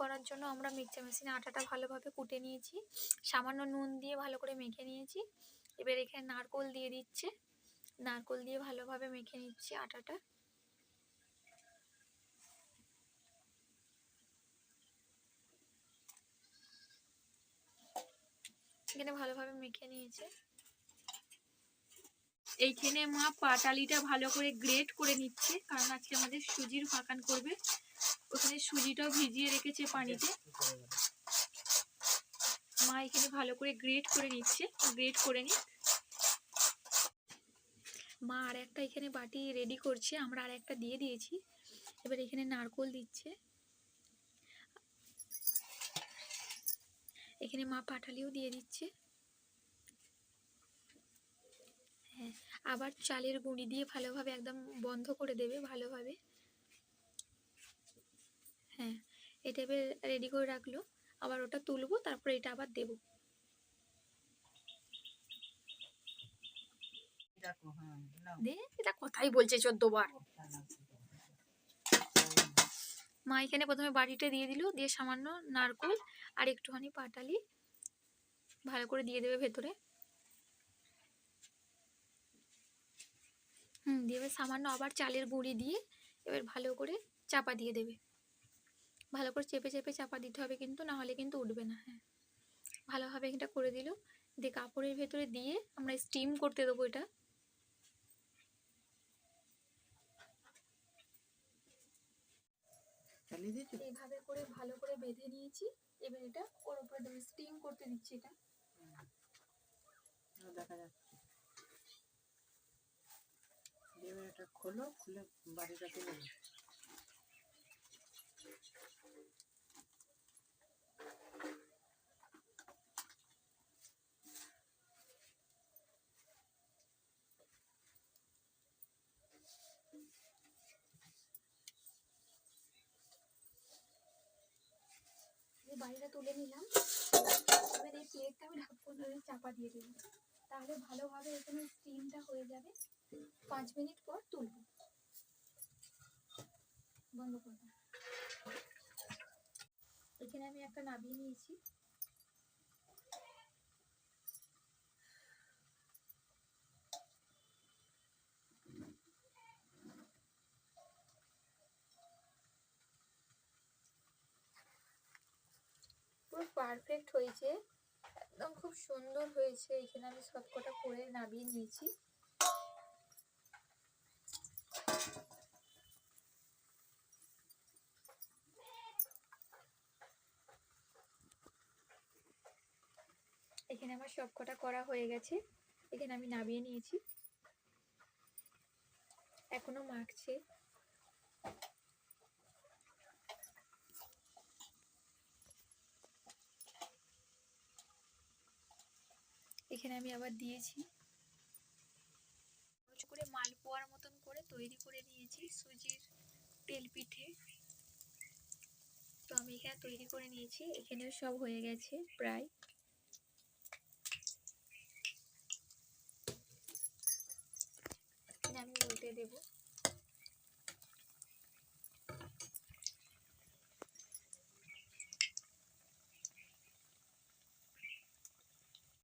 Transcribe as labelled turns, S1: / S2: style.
S1: করার জন্য আমরা মিক্সচার মেশিনে আটাটা ভালোভাবে কুটে নিয়েছি। সামান্য নুন দিয়ে ভালো করে মেখে নিয়েছি। এবার এখানে নারকোল দিয়ে দিচ্ছে। নারকোল দিয়ে ভালোভাবে মেখে নিচ্ছি আটাটা। এখানে ভালোভাবে মেখে নিয়েছে। এইখানে মা পাটালিটা ভালো করে গ্রেট করে নিচ্ছে, কারণ আজকে আমাদের সুজির ফাঁকান করবে। সুজিটাও ভিজিয়ে রেখেছে পানিতে। মা এখানে ভালো করে গ্রেট করে নিচ্ছে। গ্রেট করে নিক। মা আর একটা এখানে বাটি রেডি করছে। আমরা আর একটা দিয়ে দিয়েছি। এবার এখানে নারকোল দিচ্ছে। এখানে মা পাটালিও দিয়ে দিচ্ছে। হ্যাঁ আবার চালের গুঁড়ি দিয়ে ভালোভাবে একদম বন্ধ করে দেবে ভালোভাবে হ্যাঁ এটা এবার রেডি করে রাখল। আবার ওটা তুলবো তারপরে এটা আবার দেবো।
S2: হ্যাঁ
S1: এটা কথাই বলছে চোদ্দবার মা এখানে প্রথমে বাটিটা দিয়ে দিল দিয়ে সামান্য নারকোল আর একটুখানি পাটালি ভালো করে দিয়ে দেবে ভেতরে। হুম দিয়ে এবার সামান্য আবার চালের গুঁড়ি দিয়ে এবার ভালো করে চাপা দিয়ে দেবে। ভালো করে চেপে চেপে চাপা দিতে হবে কিন্তু না হলে কিন্তু উঠবে না হ্যাঁ। ভালোভাবে এটা করে দিল দিয়ে কাপড়ের ভেতরে দিয়ে আমরা স্টিম করতে দেবো এটা। এইভাবে করে ভালো করে বেঁধে নিয়েছি এবার এটা ওর উপরে দেবো স্টিম করতে দিচ্ছি এটা।
S2: দেখা যাচ্ছে। এবার এটা খোলো খুলে বাড়িটা তুলে
S1: বাড়িটা তুলে নিলাম। এবার এই প্লেটটা আমি ধরে চাপা দিয়ে দেবো তাহলে ভালোভাবে এখানে স্টিমটা হয়ে যাবে। পাঁচ মিনিট পর তুলব। বন্ধ করব। এখানে আমি একটা নাবিয়ে নিয়েছি। পুরো পারফেক্ট হয়েছে। একদম খুব সুন্দর হয়েছে। এখানে আমি সবকটা করে নামিয়ে নিয়েছি। এখানে আমার সবকটা করা হয়ে গেছে। এখানে আমি নামিয়ে নিয়েছি। এখনও মাখছে। এখানে আমি আবার দিয়েছি। করে মালপোয়ার মতন করে তৈরি করে নিয়েছি সুজির তেল পিঠে। তো আমি এখানে তৈরি করে নিয়েছি, এখানেও সব হয়ে গেছে প্রায়। আমি উল্টে দেবো।